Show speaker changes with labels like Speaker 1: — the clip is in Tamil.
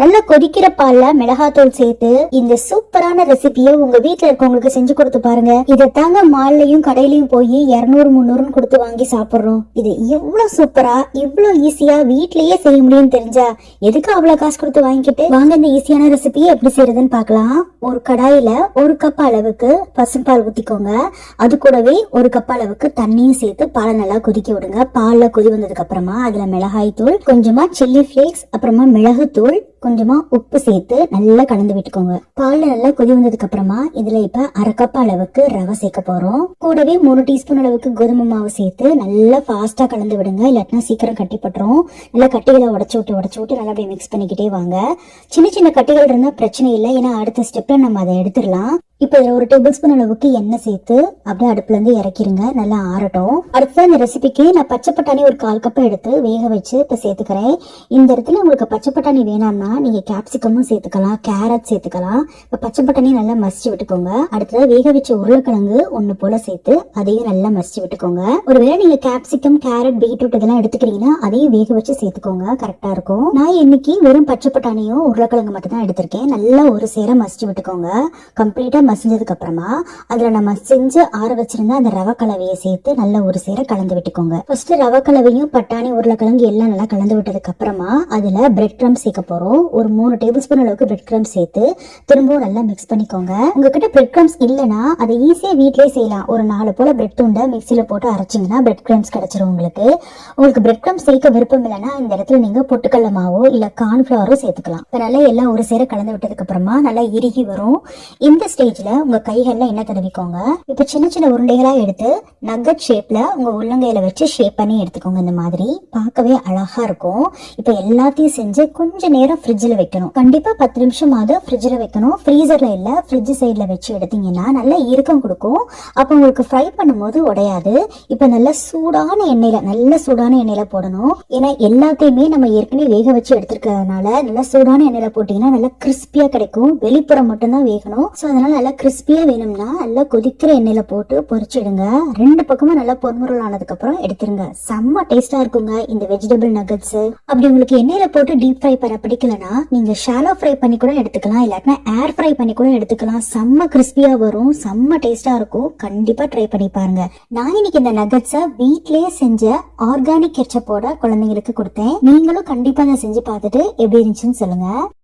Speaker 1: நல்லா கொதிக்கிற பால்ல மிளகாத்தூள் சேர்த்து இந்த சூப்பரான ரெசிபியை உங்க வீட்டுல இருக்கவங்களுக்கு செஞ்சு கொடுத்து பாருங்க. இதை தாங்க மால்லையும் கடையிலயும் போய் இருநூறு முந்நூறுன்னு கொடுத்து வாங்கி சாப்பிடுறோம். இது எவ்வளவு சூப்பரா இவ்வளவு ஈஸியா வீட்லயே செய்ய முடியும்னு தெரிஞ்சா எதுக்கு அவ்வளவு காசு கொடுத்து வாங்கிட்டு வாங்க இந்த ஈஸியான ரெசிபியை எப்படி செய்யறதுன்னு பார்க்கலாம். ஒரு கடாயில ஒரு கப் அளவுக்கு பசும்பால் ஊத்திக்கோங்க. அது கூடவே ஒரு கப் அளவுக்கு தண்ணியும் சேர்த்து பாலை நல்லா கொதிக்க விடுங்க. பால்ல கொதி வந்ததுக்கு அப்புறமா அதுல மிளகாய் தூள் கொஞ்சமா சில்லி ஃபிளேக்ஸ் அப்புறமா மிளகுத்தூள் கொஞ்சமா உப்பு சேர்த்து நல்லா கலந்து விட்டுக்கோங்க. பால்ல நல்லா கொதி வந்ததுக்கு அப்புறமா இதுல இப்ப அரை அளவுக்கு ரவை சேர்க்க போறோம். கூடவே மூணு டீஸ்பூன் அளவுக்கு கோதுமை மாவு சேர்த்து நல்லா ஃபாஸ்டா கலந்து விடுங்க. இல்லாட்டினா சீக்கிரம் கட்டிப்பட்டுரும் நல்லா கட்டிகளை உடச்சு விட்டு உடச்சு விட்டு நல்லா அப்படியே மிக்ஸ் பண்ணிக்கிட்டே வாங்க. சின்ன சின்ன கட்டிகள் இருந்தா பிரச்சனை இல்லை. ஏன்னா அடுத்த ஸ்டெப்ல நம்ம அதை எடுத்துடலாம். இப்போ இதில் ஒரு டேபிள் ஸ்பூன் அளவுக்கு எண்ணெய் சேர்த்து அப்படியே அடுப்புல இருந்து இறக்கிருங்க. நல்லா ஆறட்டும். அடுத்து இந்த ரெசிபிக்கு நான் பச்சை பட்டாணி ஒரு கால் கப்பை எடுத்து வேக வச்சு இப்போ சேர்த்துக்கிறேன். இந்த இடத்துல உங்களுக்கு பச்சை பட்டாணி வேணாம்னா நீங்க கேப்சிகமும் சேர்த்துக்கலாம் கேரட் சேர்த்துக்கலாம். இப்போ பச்சை பட்டாணி நல்லா மசிச்சு விட்டுக்கோங்க. அடுத்தது வேக வச்ச உருளைக்கிழங்கு ஒன்று போல சேர்த்து அதையும் நல்லா மசிச்சு விட்டுக்கோங்க. ஒருவேளை நீங்க கேப்சிகம் கேரட் பீட்ரூட் இதெல்லாம் எடுத்துக்கிறீங்கன்னா அதையும் வேக வச்சு சேர்த்துக்கோங்க. கரெக்டா இருக்கும். நான் இன்னைக்கு வெறும் பச்சை பட்டாணியும் உருளைக்கிழங்கு மட்டும் தான் எடுத்திருக்கேன். நல்லா ஒரு சேர மசிச்சு விட்டுக்கோங்க. கம்ப்ளீட்டா மசிஞ்சதுக்கு அப்புறமா அதுல நம்ம செஞ்சு ஆற வச்சிருந்த அந்த ரவை கலவையை சேர்த்து நல்லா ஒரு சேர கலந்து விட்டுக்கோங்க. ஃபர்ஸ்ட் ரவை கலவையும் பட்டாணி உருளைக்கிழங்கு எல்லாம் நல்லா கலந்து விட்டதுக்கு அப்புறமா அதுல பிரெட் க்ரம்ஸ் சேர்க்க போறோம். ஒரு மூணு டேபிள் ஸ்பூன் அளவுக்கு பிரெட் க்ரம்ஸ் சேர்த்து திரும்பவும் நல்லா மிக்ஸ் பண்ணிக்கோங்க. உங்ககிட்ட பிரெட் க்ரம்ஸ் இல்லைன்னா அதை ஈஸியா வீட்லயே செய்யலாம். ஒரு நாலு போல பிரெட் துண்டை மிக்சியில போட்டு அரைச்சிங்கன்னா பிரெட் க்ரம்ஸ் கிடைச்சிரும் உங்களுக்கு. உங்களுக்கு பிரெட் க்ரம்ஸ் சேர்க்க விருப்பம் இல்லைன்னா இந்த இடத்துல நீங்க பொட்டுக்கடல மாவோ இல்ல கார்ன்ஃபிளவரோ சேர்த்துக்கலாம். இப்ப நல்லா எல்லாம் ஒரு சேர கலந்து விட்டதுக்கு அப்புறமா நல்லா இறுகி வரும். இந்த ஸ்டேஜ்ல உங்க கைகள்ல எண்ணெய் தடவிக்கோங்க? இப்ப சின்ன சின்ன உருண்டைகளா எடுத்து நக்கட் ஷேப்ல உங்க உள்ளங்கையில வச்சு ஷேப் பண்ணி எடுத்துக்கோங்க. இந்த மாதிரி பார்க்கவே அழகா இருக்கும். இப்ப எல்லாத்தையும் செஞ்சு கொஞ்ச நேரம் ஃப்ரிட்ஜில் வைக்கணும். கண்டிப்பா பத்து நிமிஷமாவது ஃப்ரிட்ஜில் வைக்கணும். ஃப்ரீசர்ல இல்ல ஃப்ரிட்ஜ் சைட்ல வச்சு எடுத்தீங்கன்னா நல்லா இறுக்கம் கொடுக்கும். அப்போ உங்களுக்கு ஃப்ரை பண்ணும்போது உடையாது. இப்ப நல்ல சூடான எண்ணெயில நல்ல சூடான எண்ணெயில போடணும். ஏன்னா எல்லாத்தையுமே நம்ம ஏற்கனவே வேக வச்சு எடுத்துருக்கிறதுனால நல்லா சூடான எண்ணெயில போட்டீங்கன்னா நல்லா கிறிஸ்பியா கிடைக்கும். வெளிப்புறம் மட்டும்தான் வேகணும். ஸோ அதனால நல்லா கிறிஸ்பியாக வேணும்னா நல்லா கொதிக்கிற எண்ணெயில் போட்டு பொரிச்சிடுங்க. ரெண்டு பக்கமும் நல்லா பொன்முருள் ஆனதுக்கப்புறம் எடுத்துருங்க. செம்ம டேஸ்ட்டாக இருக்குங்க இந்த வெஜிடபிள் நகட்ஸ் அப்படி உங்களுக்கு எண்ணெயில் போட்டு டீப் ஃப்ரை பண்ண பிடிக்கலனா நீங்கள் ஷாலோ ஃப்ரை பண்ணி கூட எடுத்துக்கலாம். இல்லாட்டினா ஏர் ஃப்ரை பண்ணி கூட எடுத்துக்கலாம். செம்ம கிறிஸ்பியாக வரும் செம்ம டேஸ்ட்டாக இருக்கும். கண்டிப்பாக ட்ரை பண்ணி பாருங்க. நான் இன்னைக்கு இந்த நகட்ஸை வீட்டிலேயே செஞ்ச ஆர்கானிக் கெச்சப்போட குழந்தைங்களுக்கு கொடுத்தேன். நீங்களும் கண்டிப்பாக அதை செஞ்சு பார்த்துட்டு எப்படி இருந்துச்சுன்னு சொல்லுங்க.